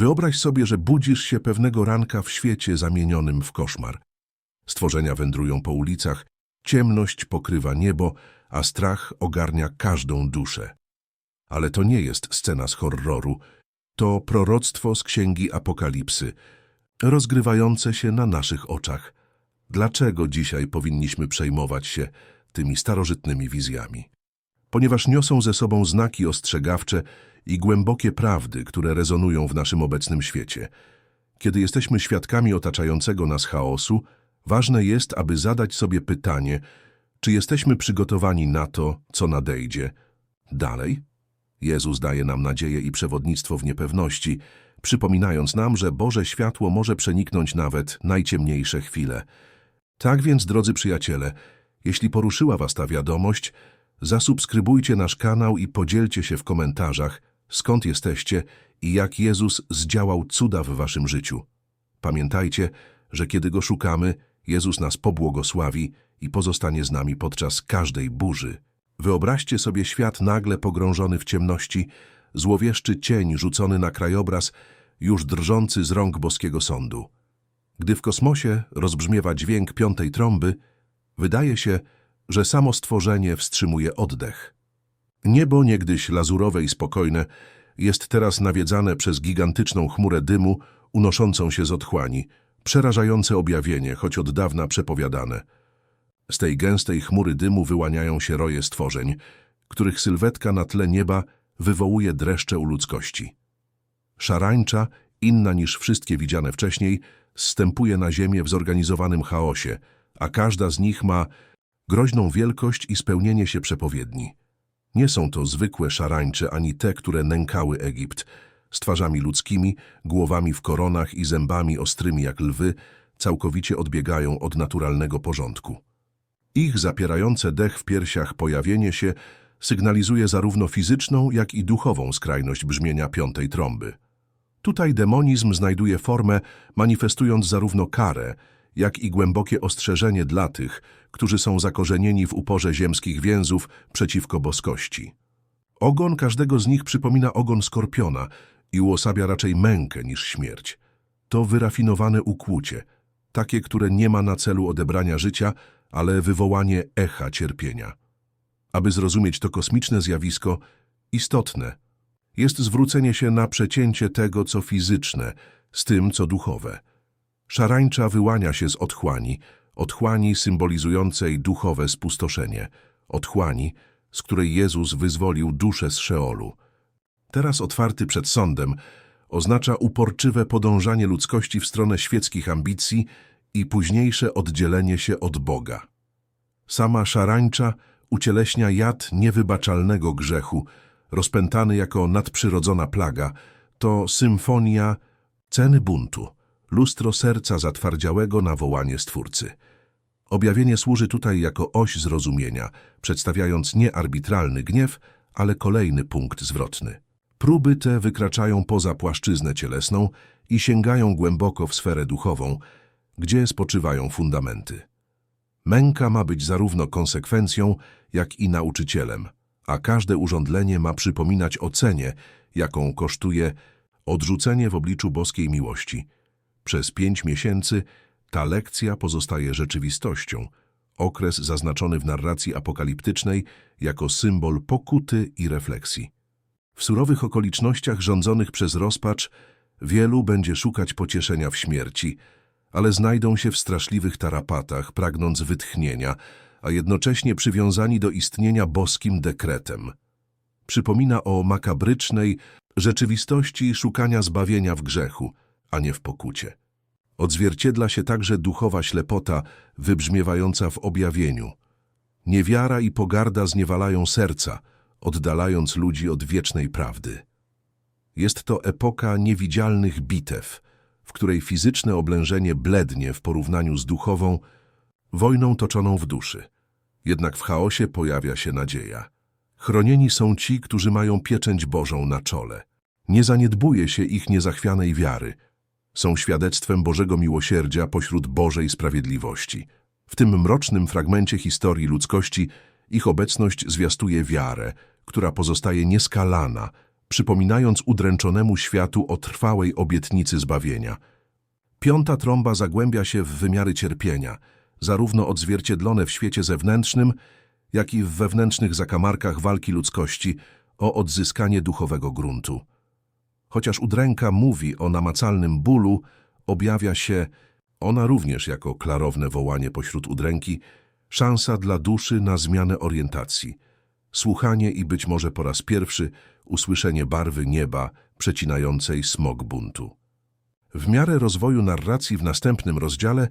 Wyobraź sobie, że budzisz się pewnego ranka w świecie zamienionym w koszmar. Stworzenia wędrują po ulicach, ciemność pokrywa niebo, a strach ogarnia każdą duszę. Ale to nie jest scena z horroru, to proroctwo z księgi Apokalipsy, rozgrywające się na naszych oczach. Dlaczego dzisiaj powinniśmy przejmować się tymi starożytnymi wizjami? Ponieważ niosą ze sobą znaki ostrzegawcze i głębokie prawdy, które rezonują w naszym obecnym świecie. Kiedy jesteśmy świadkami otaczającego nas chaosu, ważne jest, aby zadać sobie pytanie, czy jesteśmy przygotowani na to, co nadejdzie. Dalej? Jezus daje nam nadzieję i przewodnictwo w niepewności, przypominając nam, że Boże światło może przeniknąć nawet najciemniejsze chwile. Tak więc, drodzy przyjaciele, jeśli poruszyła Was ta wiadomość, zasubskrybujcie nasz kanał i podzielcie się w komentarzach, skąd jesteście i jak Jezus zdziałał cuda w Waszym życiu. Pamiętajcie, że kiedy Go szukamy, Jezus nas pobłogosławi i pozostanie z nami podczas każdej burzy. Wyobraźcie sobie świat nagle pogrążony w ciemności, złowieszczy cień rzucony na krajobraz, już drżący z rąk boskiego sądu. Gdy w kosmosie rozbrzmiewa dźwięk piątej trąby, wydaje się, że samo stworzenie wstrzymuje oddech. Niebo, niegdyś lazurowe i spokojne, jest teraz nawiedzane przez gigantyczną chmurę dymu unoszącą się z otchłani, przerażające objawienie, choć od dawna przepowiadane. Z tej gęstej chmury dymu wyłaniają się roje stworzeń, których sylwetka na tle nieba wywołuje dreszcze u ludzkości. Szarańcza, inna niż wszystkie widziane wcześniej, zstępuje na ziemię w zorganizowanym chaosie, a każda z nich ma groźną wielkość i spełnienie się przepowiedni. Nie są to zwykłe szarańcze ani te, które nękały Egipt, z twarzami ludzkimi, głowami w koronach i zębami ostrymi jak lwy, całkowicie odbiegają od naturalnego porządku. Ich zapierające dech w piersiach pojawienie się sygnalizuje zarówno fizyczną, jak i duchową skrajność brzmienia piątej trąby. Tutaj demonizm znajduje formę, manifestując zarówno karę, jak i głębokie ostrzeżenie dla tych, którzy są zakorzenieni w uporze ziemskich więzów przeciwko boskości. Ogon każdego z nich przypomina ogon skorpiona i uosabia raczej mękę niż śmierć. To wyrafinowane ukłucie, takie, które nie ma na celu odebrania życia, ale wywołanie echa cierpienia. Aby zrozumieć to kosmiczne zjawisko, istotne jest zwrócenie się na przecięcie tego, co fizyczne, z tym, co duchowe. Szarańcza wyłania się z otchłani, otchłani symbolizującej duchowe spustoszenie, otchłani, z której Jezus wyzwolił duszę z Szeolu. Teraz otwarty przed sądem oznacza uporczywe podążanie ludzkości w stronę świeckich ambicji i późniejsze oddzielenie się od Boga. Sama szarańcza ucieleśnia jad niewybaczalnego grzechu, rozpętany jako nadprzyrodzona plaga, to symfonia ceny buntu, lustro serca zatwardziałego na wołanie Stwórcy. Objawienie służy tutaj jako oś zrozumienia, przedstawiając nie arbitralny gniew, ale kolejny punkt zwrotny. Próby te wykraczają poza płaszczyznę cielesną i sięgają głęboko w sferę duchową, gdzie spoczywają fundamenty. Męka ma być zarówno konsekwencją, jak i nauczycielem, a każde urządlenie ma przypominać o cenie, jaką kosztuje odrzucenie w obliczu boskiej miłości. Przez pięć miesięcy ta lekcja pozostaje rzeczywistością, okres zaznaczony w narracji apokaliptycznej jako symbol pokuty i refleksji. W surowych okolicznościach rządzonych przez rozpacz wielu będzie szukać pocieszenia w śmierci, ale znajdą się w straszliwych tarapatach, pragnąc wytchnienia, a jednocześnie przywiązani do istnienia boskim dekretem. Przypomina o makabrycznej rzeczywistości szukania zbawienia w grzechu, a nie w pokucie. Odzwierciedla się także duchowa ślepota wybrzmiewająca w objawieniu. Niewiara i pogarda zniewalają serca, oddalając ludzi od wiecznej prawdy. Jest to epoka niewidzialnych bitew, w której fizyczne oblężenie blednie w porównaniu z duchową, wojną toczoną w duszy. Jednak w chaosie pojawia się nadzieja. Chronieni są ci, którzy mają pieczęć Bożą na czole. Nie zaniedbuje się ich niezachwianej wiary. Są świadectwem Bożego miłosierdzia pośród Bożej sprawiedliwości. W tym mrocznym fragmencie historii ludzkości ich obecność zwiastuje wiarę, która pozostaje nieskalana, przypominając udręczonemu światu o trwałej obietnicy zbawienia. Piąta trąba zagłębia się w wymiary cierpienia, zarówno odzwierciedlone w świecie zewnętrznym, jak i w wewnętrznych zakamarkach walki ludzkości o odzyskanie duchowego gruntu. Chociaż udręka mówi o namacalnym bólu, objawia się ona również jako klarowne wołanie pośród udręki, szansa dla duszy na zmianę orientacji, słuchanie i być może po raz pierwszy usłyszenie barwy nieba przecinającej smog buntu. W miarę rozwoju narracji w następnym rozdziale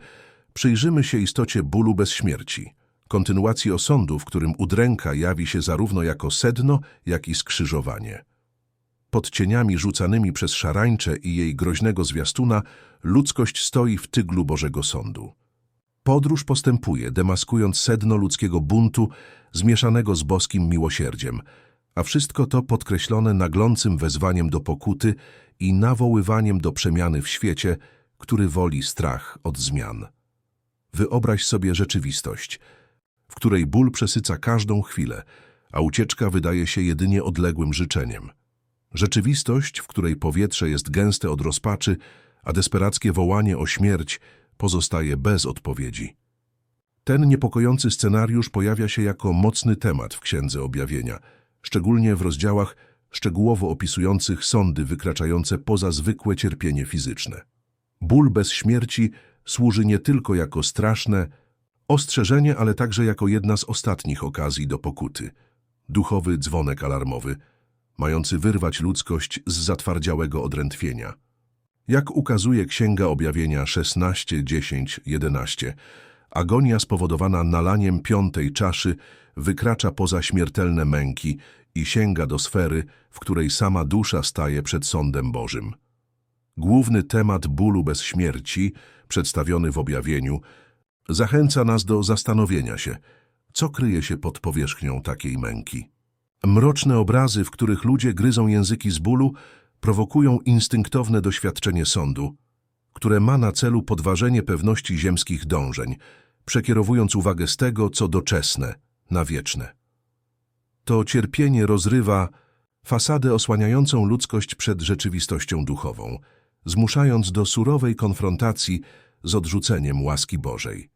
przyjrzymy się istocie bólu bez śmierci, kontynuacji osądu, w którym udręka jawi się zarówno jako sedno, jak i skrzyżowanie. Pod cieniami rzucanymi przez szarańczę i jej groźnego zwiastuna ludzkość stoi w tyglu Bożego Sądu. Podróż postępuje, demaskując sedno ludzkiego buntu zmieszanego z boskim miłosierdziem, a wszystko to podkreślone naglącym wezwaniem do pokuty i nawoływaniem do przemiany w świecie, który woli strach od zmian. Wyobraź sobie rzeczywistość, w której ból przesyca każdą chwilę, a ucieczka wydaje się jedynie odległym życzeniem. Rzeczywistość, w której powietrze jest gęste od rozpaczy, a desperackie wołanie o śmierć pozostaje bez odpowiedzi. Ten niepokojący scenariusz pojawia się jako mocny temat w Księdze Objawienia, szczególnie w rozdziałach szczegółowo opisujących sądy wykraczające poza zwykłe cierpienie fizyczne. Ból bez śmierci służy nie tylko jako straszne ostrzeżenie, ale także jako jedna z ostatnich okazji do pokuty. Duchowy dzwonek alarmowy, mający wyrwać ludzkość z zatwardziałego odrętwienia. Jak ukazuje Księga Objawienia 16, 10, 11, agonia spowodowana nalaniem piątej czaszy wykracza poza śmiertelne męki i sięga do sfery, w której sama dusza staje przed sądem Bożym. Główny temat bólu bez śmierci, przedstawiony w objawieniu, zachęca nas do zastanowienia się, co kryje się pod powierzchnią takiej męki. Mroczne obrazy, w których ludzie gryzą języki z bólu, prowokują instynktowne doświadczenie sądu, które ma na celu podważenie pewności ziemskich dążeń, przekierowując uwagę z tego, co doczesne, na wieczne. To cierpienie rozrywa fasadę osłaniającą ludzkość przed rzeczywistością duchową, zmuszając do surowej konfrontacji z odrzuceniem łaski Bożej.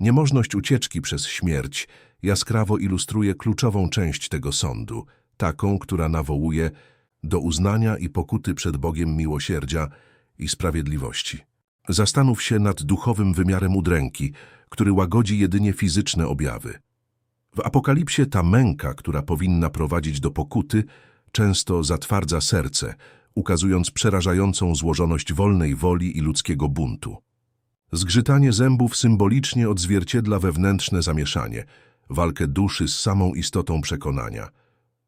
Niemożność ucieczki przez śmierć jaskrawo ilustruje kluczową część tego sądu, taką, która nawołuje do uznania i pokuty przed Bogiem miłosierdzia i sprawiedliwości. Zastanów się nad duchowym wymiarem udręki, który łagodzi jedynie fizyczne objawy. W Apokalipsie ta męka, która powinna prowadzić do pokuty, często zatwardza serce, ukazując przerażającą złożoność wolnej woli i ludzkiego buntu. Zgrzytanie zębów symbolicznie odzwierciedla wewnętrzne zamieszanie, walkę duszy z samą istotą przekonania.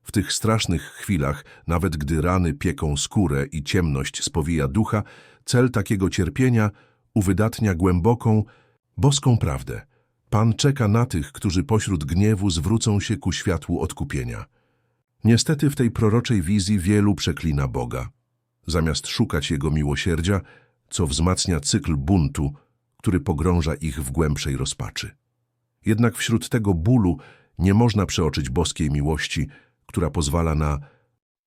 W tych strasznych chwilach, nawet gdy rany pieką skórę i ciemność spowija ducha, cel takiego cierpienia uwydatnia głęboką, boską prawdę. Pan czeka na tych, którzy pośród gniewu zwrócą się ku światłu odkupienia. Niestety w tej proroczej wizji wielu przeklina Boga. Zamiast szukać Jego miłosierdzia, co wzmacnia cykl buntu, który pogrąża ich w głębszej rozpaczy. Jednak wśród tego bólu nie można przeoczyć boskiej miłości, która pozwala na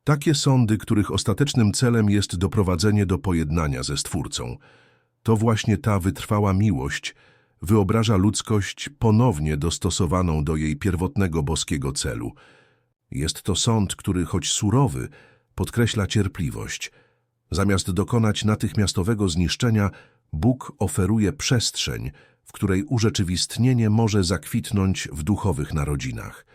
takie sądy, których ostatecznym celem jest doprowadzenie do pojednania ze Stwórcą. To właśnie ta wytrwała miłość wyobraża ludzkość ponownie dostosowaną do jej pierwotnego boskiego celu. Jest to sąd, który, choć surowy, podkreśla cierpliwość. Zamiast dokonać natychmiastowego zniszczenia, Bóg oferuje przestrzeń, w której urzeczywistnienie może zakwitnąć w duchowych narodzinach.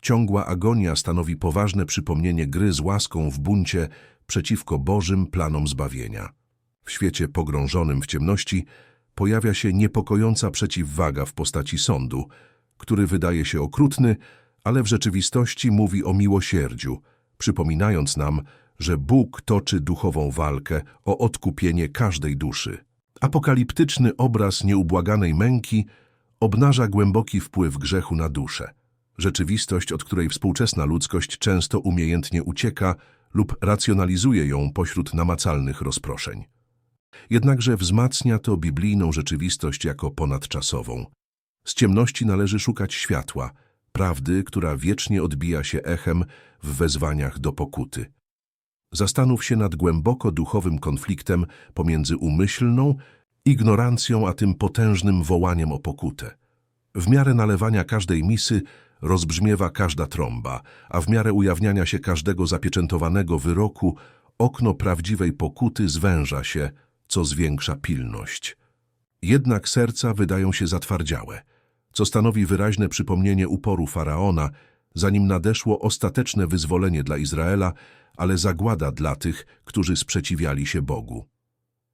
Ciągła agonia stanowi poważne przypomnienie gry z łaską w buncie przeciwko Bożym planom zbawienia. W świecie pogrążonym w ciemności pojawia się niepokojąca przeciwwaga w postaci sądu, który wydaje się okrutny, ale w rzeczywistości mówi o miłosierdziu, przypominając nam, że Bóg toczy duchową walkę o odkupienie każdej duszy. Apokaliptyczny obraz nieubłaganej męki obnaża głęboki wpływ grzechu na duszę. Rzeczywistość, od której współczesna ludzkość często umiejętnie ucieka lub racjonalizuje ją pośród namacalnych rozproszeń. Jednakże wzmacnia to biblijną rzeczywistość jako ponadczasową. Z ciemności należy szukać światła, prawdy, która wiecznie odbija się echem w wezwaniach do pokuty. Zastanów się nad głęboko duchowym konfliktem pomiędzy umyślną ignorancją a tym potężnym wołaniem o pokutę. W miarę nalewania każdej misy rozbrzmiewa każda trąba, a w miarę ujawniania się każdego zapieczętowanego wyroku okno prawdziwej pokuty zwęża się, co zwiększa pilność. Jednak serca wydają się zatwardziałe, co stanowi wyraźne przypomnienie uporu Faraona, zanim nadeszło ostateczne wyzwolenie dla Izraela, ale zagłada dla tych, którzy sprzeciwiali się Bogu.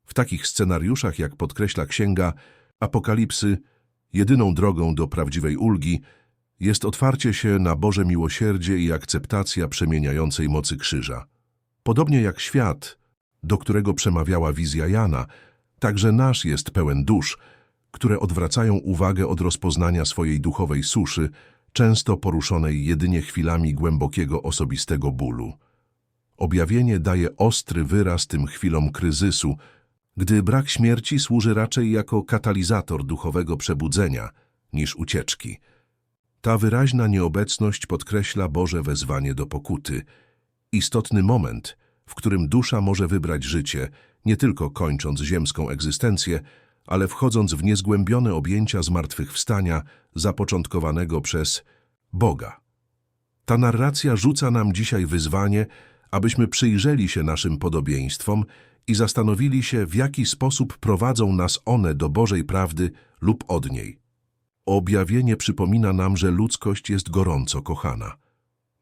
W takich scenariuszach, jak podkreśla księga Apokalipsy, jedyną drogą do prawdziwej ulgi jest otwarcie się na Boże miłosierdzie i akceptacja przemieniającej mocy krzyża. Podobnie jak świat, do którego przemawiała wizja Jana, także nasz jest pełen dusz, które odwracają uwagę od rozpoznania swojej duchowej suszy, często poruszonej jedynie chwilami głębokiego osobistego bólu. Objawienie daje ostry wyraz tym chwilom kryzysu, gdy brak śmierci służy raczej jako katalizator duchowego przebudzenia niż ucieczki. Ta wyraźna nieobecność podkreśla Boże wezwanie do pokuty, istotny moment, w którym dusza może wybrać życie, nie tylko kończąc ziemską egzystencję, ale wchodząc w niezgłębione objęcia zmartwychwstania zapoczątkowanego przez Boga. Ta narracja rzuca nam dzisiaj wyzwanie, abyśmy przyjrzeli się naszym podobieństwom i zastanowili się, w jaki sposób prowadzą nas one do Bożej prawdy lub od niej. Objawienie przypomina nam, że ludzkość jest gorąco kochana.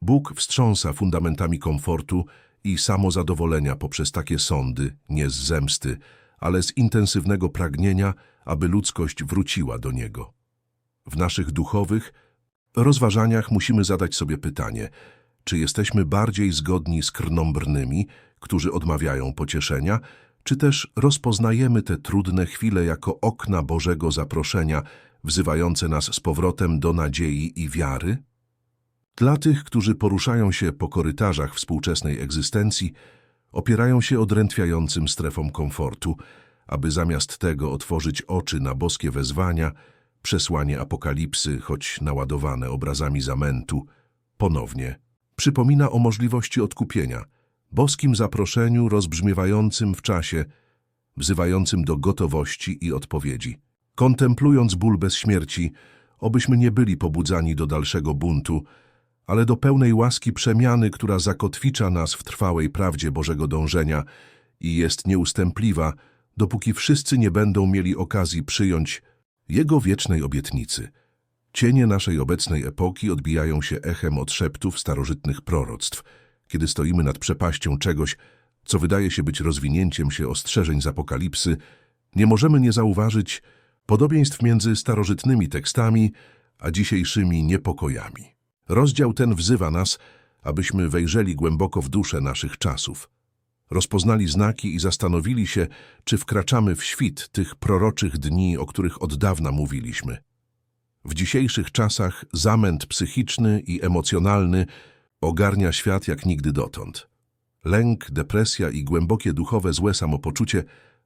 Bóg wstrząsa fundamentami komfortu i samozadowolenia poprzez takie sądy, nie z zemsty, ale z intensywnego pragnienia, aby ludzkość wróciła do Niego. W naszych duchowych rozważaniach musimy zadać sobie pytanie, czy jesteśmy bardziej zgodni z krnąbrnymi, którzy odmawiają pocieszenia, czy też rozpoznajemy te trudne chwile jako okna Bożego zaproszenia, wzywające nas z powrotem do nadziei i wiary? Dla tych, którzy poruszają się po korytarzach współczesnej egzystencji, opierają się odrętwiającym strefom komfortu, aby zamiast tego otworzyć oczy na boskie wezwania, przesłanie apokalipsy, choć naładowane obrazami zamętu, ponownie przypomina o możliwości odkupienia, boskim zaproszeniu rozbrzmiewającym w czasie, wzywającym do gotowości i odpowiedzi. Kontemplując ból bez śmierci, obyśmy nie byli pobudzani do dalszego buntu, ale do pełnej łaski przemiany, która zakotwicza nas w trwałej prawdzie Bożego dążenia i jest nieustępliwa, dopóki wszyscy nie będą mieli okazji przyjąć Jego wiecznej obietnicy. Cienie naszej obecnej epoki odbijają się echem od szeptów starożytnych proroctw, kiedy stoimy nad przepaścią czegoś, co wydaje się być rozwinięciem się ostrzeżeń z apokalipsy, nie możemy nie zauważyć podobieństw między starożytnymi tekstami a dzisiejszymi niepokojami. Rozdział ten wzywa nas, abyśmy wejrzeli głęboko w duszę naszych czasów. Rozpoznali znaki i zastanowili się, czy wkraczamy w świt tych proroczych dni, o których od dawna mówiliśmy. W dzisiejszych czasach zamęt psychiczny i emocjonalny ogarnia świat jak nigdy dotąd. Lęk, depresja i głębokie duchowe złe samopoczucie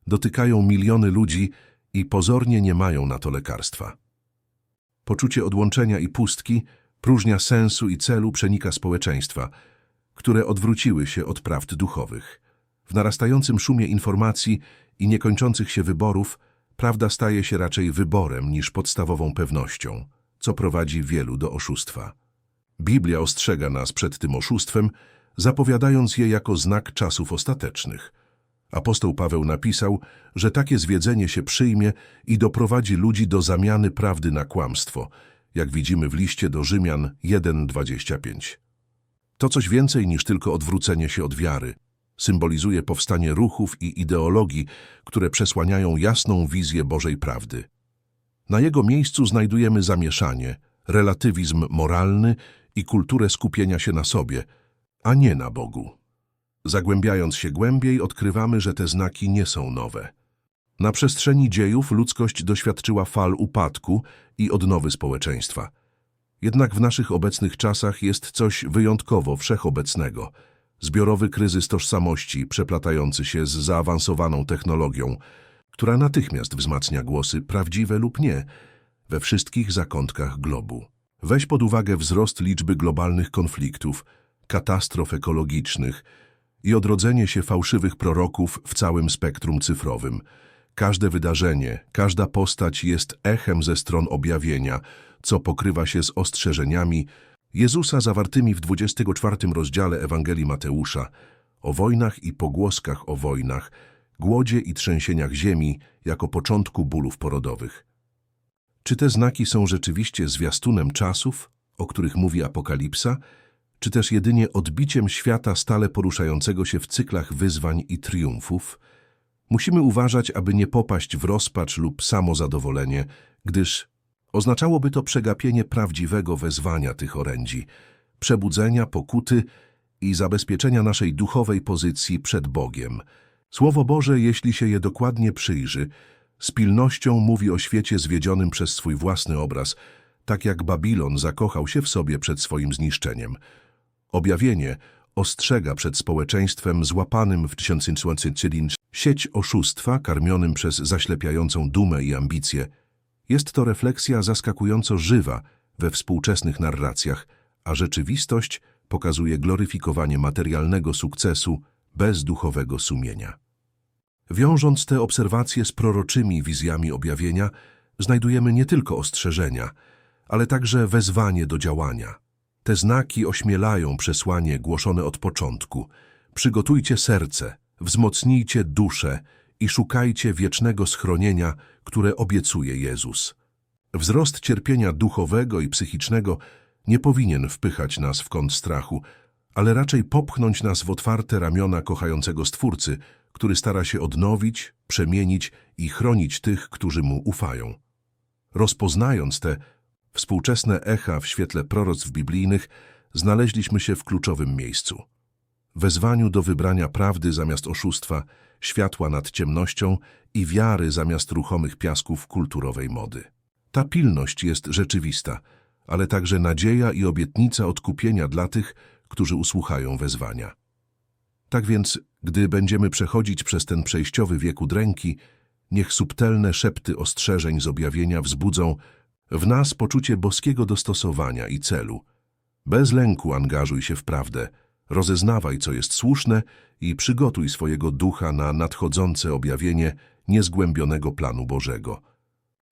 dotykają miliony ludzi i pozornie nie mają na to lekarstwa. Poczucie odłączenia i pustki, próżnia sensu i celu przenika społeczeństwa, które odwróciły się od prawd duchowych. W narastającym szumie informacji i niekończących się wyborów prawda staje się raczej wyborem niż podstawową pewnością, co prowadzi wielu do oszustwa. Biblia ostrzega nas przed tym oszustwem, zapowiadając je jako znak czasów ostatecznych. Apostoł Paweł napisał, że takie zwiedzenie się przyjmie i doprowadzi ludzi do zamiany prawdy na kłamstwo, jak widzimy w liście do Rzymian 1:25. To coś więcej niż tylko odwrócenie się od wiary. Symbolizuje powstanie ruchów i ideologii, które przesłaniają jasną wizję Bożej prawdy. Na jego miejscu znajdujemy zamieszanie, relatywizm moralny i kulturę skupienia się na sobie, a nie na Bogu. Zagłębiając się głębiej, odkrywamy, że te znaki nie są nowe. Na przestrzeni dziejów ludzkość doświadczyła fal upadku i odnowy społeczeństwa. Jednak w naszych obecnych czasach jest coś wyjątkowo wszechobecnego. Zbiorowy kryzys tożsamości przeplatający się z zaawansowaną technologią, która natychmiast wzmacnia głosy, prawdziwe lub nie, we wszystkich zakątkach globu. Weź pod uwagę wzrost liczby globalnych konfliktów, katastrof ekologicznych i odrodzenie się fałszywych proroków w całym spektrum cyfrowym. Każde wydarzenie, każda postać jest echem ze stron objawienia, co pokrywa się z ostrzeżeniami Jezusa zawartymi w 24 rozdziale Ewangelii Mateusza o wojnach i pogłoskach o wojnach, głodzie i trzęsieniach ziemi jako początku bólów porodowych. Czy te znaki są rzeczywiście zwiastunem czasów, o których mówi Apokalipsa, czy też jedynie odbiciem świata stale poruszającego się w cyklach wyzwań i triumfów? Musimy uważać, aby nie popaść w rozpacz lub samozadowolenie, gdyż oznaczałoby to przegapienie prawdziwego wezwania tych orędzi, przebudzenia, pokuty i zabezpieczenia naszej duchowej pozycji przed Bogiem. Słowo Boże, jeśli się je dokładnie przyjrzy, z pilnością mówi o świecie zwiedzionym przez swój własny obraz, tak jak Babilon zakochał się w sobie przed swoim zniszczeniem. Objawienie ostrzega przed społeczeństwem złapanym w tysiącylin sieć oszustwa karmionym przez zaślepiającą dumę i ambicje. Jest to refleksja zaskakująco żywa we współczesnych narracjach, a rzeczywistość pokazuje gloryfikowanie materialnego sukcesu bez duchowego sumienia. Wiążąc te obserwacje z proroczymi wizjami objawienia, znajdujemy nie tylko ostrzeżenia, ale także wezwanie do działania. Te znaki ośmielają przesłanie głoszone od początku. Przygotujcie serce, wzmocnijcie duszę i szukajcie wiecznego schronienia, które obiecuje Jezus. Wzrost cierpienia duchowego i psychicznego nie powinien wpychać nas w kąt strachu, ale raczej popchnąć nas w otwarte ramiona kochającego Stwórcy, który stara się odnowić, przemienić i chronić tych, którzy mu ufają. Rozpoznając te współczesne echa w świetle proroctw biblijnych, znaleźliśmy się w kluczowym miejscu. Wezwaniu do wybrania prawdy zamiast oszustwa, światła nad ciemnością i wiary zamiast ruchomych piasków kulturowej mody. Ta pilność jest rzeczywista, ale także nadzieja i obietnica odkupienia dla tych, którzy usłuchają wezwania. Tak więc, gdy będziemy przechodzić przez ten przejściowy wiek udręki, niech subtelne szepty ostrzeżeń z objawienia wzbudzą w nas poczucie boskiego dostosowania i celu. Bez lęku angażuj się w prawdę, rozeznawaj, co jest słuszne i przygotuj swojego ducha na nadchodzące objawienie niezgłębionego planu Bożego.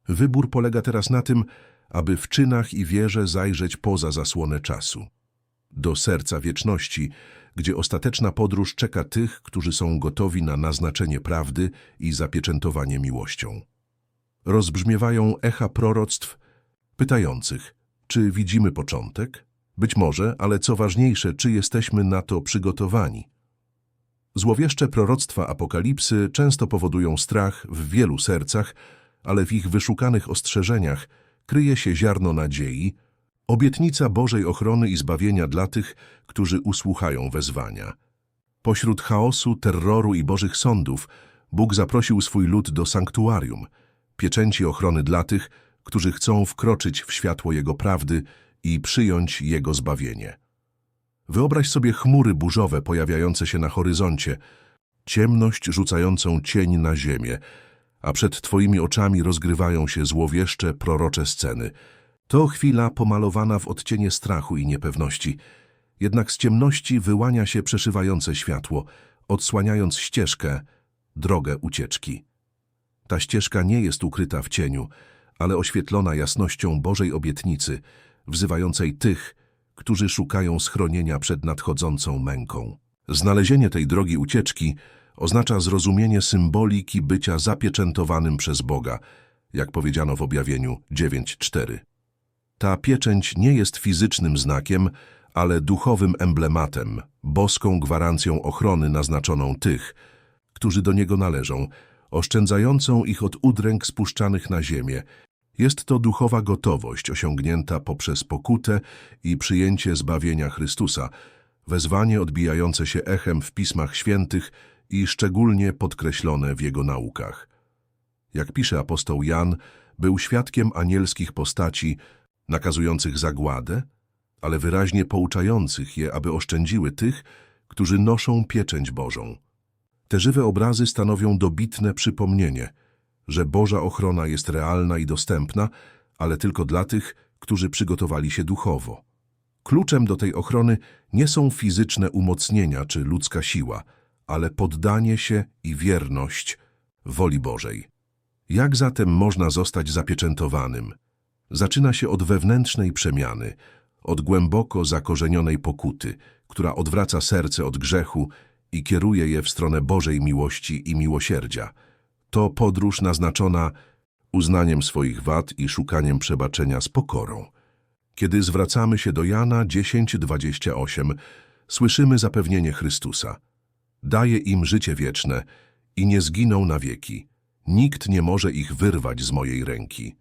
Wybór polega teraz na tym, aby w czynach i wierze zajrzeć poza zasłonę czasu. Do serca wieczności, gdzie ostateczna podróż czeka tych, którzy są gotowi na naznaczenie prawdy i zapieczętowanie miłością. Rozbrzmiewają echa proroctw pytających, czy widzimy początek? Być może, ale co ważniejsze, czy jesteśmy na to przygotowani? Złowieszcze proroctwa apokalipsy często powodują strach w wielu sercach, ale w ich wyszukanych ostrzeżeniach kryje się ziarno nadziei, obietnica Bożej ochrony i zbawienia dla tych, którzy usłuchają wezwania. Pośród chaosu, terroru i Bożych sądów Bóg zaprosił swój lud do sanktuarium, pieczęci ochrony dla tych, którzy chcą wkroczyć w światło Jego prawdy i przyjąć Jego zbawienie. Wyobraź sobie chmury burzowe pojawiające się na horyzoncie, ciemność rzucającą cień na ziemię, a przed Twoimi oczami rozgrywają się złowieszcze, prorocze sceny. To chwila pomalowana w odcienie strachu i niepewności. Jednak z ciemności wyłania się przeszywające światło, odsłaniając ścieżkę, drogę ucieczki. Ta ścieżka nie jest ukryta w cieniu, ale oświetlona jasnością Bożej obietnicy, wzywającej tych, którzy szukają schronienia przed nadchodzącą męką. Znalezienie tej drogi ucieczki oznacza zrozumienie symboliki bycia zapieczętowanym przez Boga, jak powiedziano w objawieniu 9.4. Ta pieczęć nie jest fizycznym znakiem, ale duchowym emblematem, boską gwarancją ochrony naznaczoną tych, którzy do niego należą, oszczędzającą ich od udręk spuszczanych na ziemię. Jest to duchowa gotowość osiągnięta poprzez pokutę i przyjęcie zbawienia Chrystusa, wezwanie odbijające się echem w Pismach Świętych i szczególnie podkreślone w jego naukach. Jak pisze apostoł Jan, był świadkiem anielskich postaci nakazujących zagładę, ale wyraźnie pouczających je, aby oszczędziły tych, którzy noszą pieczęć Bożą. Te żywe obrazy stanowią dobitne przypomnienie, że Boża ochrona jest realna i dostępna, ale tylko dla tych, którzy przygotowali się duchowo. Kluczem do tej ochrony nie są fizyczne umocnienia czy ludzka siła, ale poddanie się i wierność woli Bożej. Jak zatem można zostać zapieczętowanym? Zaczyna się od wewnętrznej przemiany, od głęboko zakorzenionej pokuty, która odwraca serce od grzechu i kieruje je w stronę Bożej miłości i miłosierdzia. To podróż naznaczona uznaniem swoich wad i szukaniem przebaczenia z pokorą. Kiedy zwracamy się do Jana 10:28, słyszymy zapewnienie Chrystusa. Daje im życie wieczne i nie zginą na wieki. Nikt nie może ich wyrwać z mojej ręki.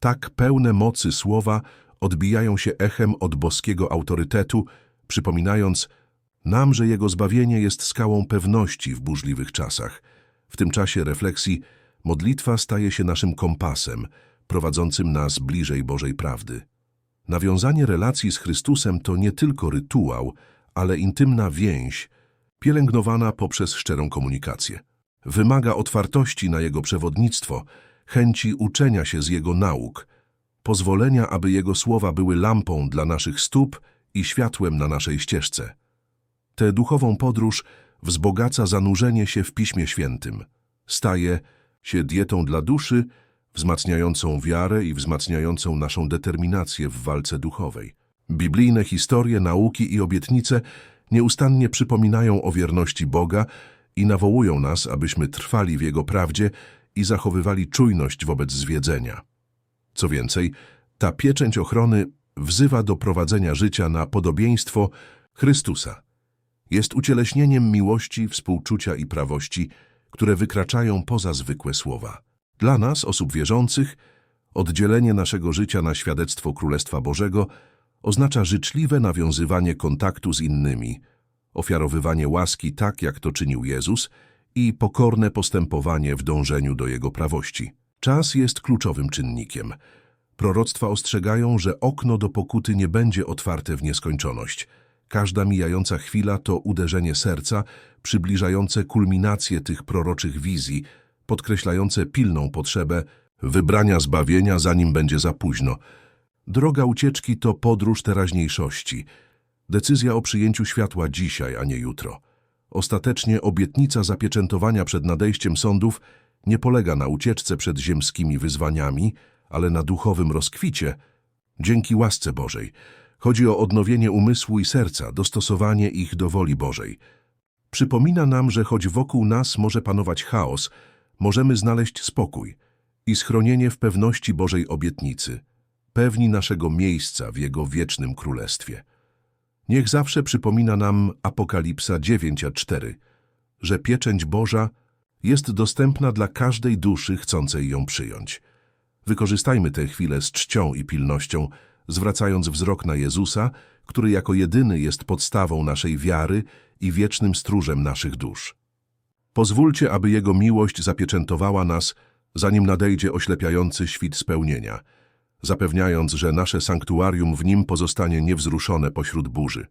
Tak pełne mocy słowa odbijają się echem od boskiego autorytetu, przypominając nam, że Jego zbawienie jest skałą pewności w burzliwych czasach. W tym czasie refleksji modlitwa staje się naszym kompasem, prowadzącym nas bliżej Bożej prawdy. Nawiązanie relacji z Chrystusem to nie tylko rytuał, ale intymna więź, pielęgnowana poprzez szczerą komunikację. Wymaga otwartości na Jego przewodnictwo, chęci uczenia się z Jego nauk, pozwolenia, aby Jego słowa były lampą dla naszych stóp i światłem na naszej ścieżce. Tę duchową podróż wzbogaca zanurzenie się w Piśmie Świętym. Staje się dietą dla duszy, wzmacniającą wiarę i wzmacniającą naszą determinację w walce duchowej. Biblijne historie, nauki i obietnice nieustannie przypominają o wierności Boga i nawołują nas, abyśmy trwali w Jego prawdzie i zachowywali czujność wobec zwiedzenia. Co więcej, ta pieczęć ochrony wzywa do prowadzenia życia na podobieństwo Chrystusa. Jest ucieleśnieniem miłości, współczucia i prawości, które wykraczają poza zwykłe słowa. Dla nas, osób wierzących, oddzielenie naszego życia na świadectwo Królestwa Bożego oznacza życzliwe nawiązywanie kontaktu z innymi, ofiarowywanie łaski tak, jak to czynił Jezus i pokorne postępowanie w dążeniu do Jego prawości. Czas jest kluczowym czynnikiem. Proroctwa ostrzegają, że okno do pokuty nie będzie otwarte w nieskończoność. Każda mijająca chwila to uderzenie serca, przybliżające kulminację tych proroczych wizji, podkreślające pilną potrzebę wybrania zbawienia, zanim będzie za późno. Droga ucieczki to podróż teraźniejszości. Decyzja o przyjęciu światła dzisiaj, a nie jutro. Ostatecznie obietnica zapieczętowania przed nadejściem sądów nie polega na ucieczce przed ziemskimi wyzwaniami, ale na duchowym rozkwicie. Dzięki łasce Bożej. Chodzi o odnowienie umysłu i serca, dostosowanie ich do woli Bożej. Przypomina nam, że choć wokół nas może panować chaos, możemy znaleźć spokój i schronienie w pewności Bożej obietnicy, pewni naszego miejsca w Jego wiecznym królestwie. Niech zawsze przypomina nam Apokalipsa 9 a 4, że pieczęć Boża jest dostępna dla każdej duszy chcącej ją przyjąć. Wykorzystajmy tę chwilę z czcią i pilnością, zwracając wzrok na Jezusa, który jako jedyny jest podstawą naszej wiary i wiecznym stróżem naszych dusz. Pozwólcie, aby Jego miłość zapieczętowała nas, zanim nadejdzie oślepiający świt spełnienia, zapewniając, że nasze sanktuarium w Nim pozostanie niewzruszone pośród burzy.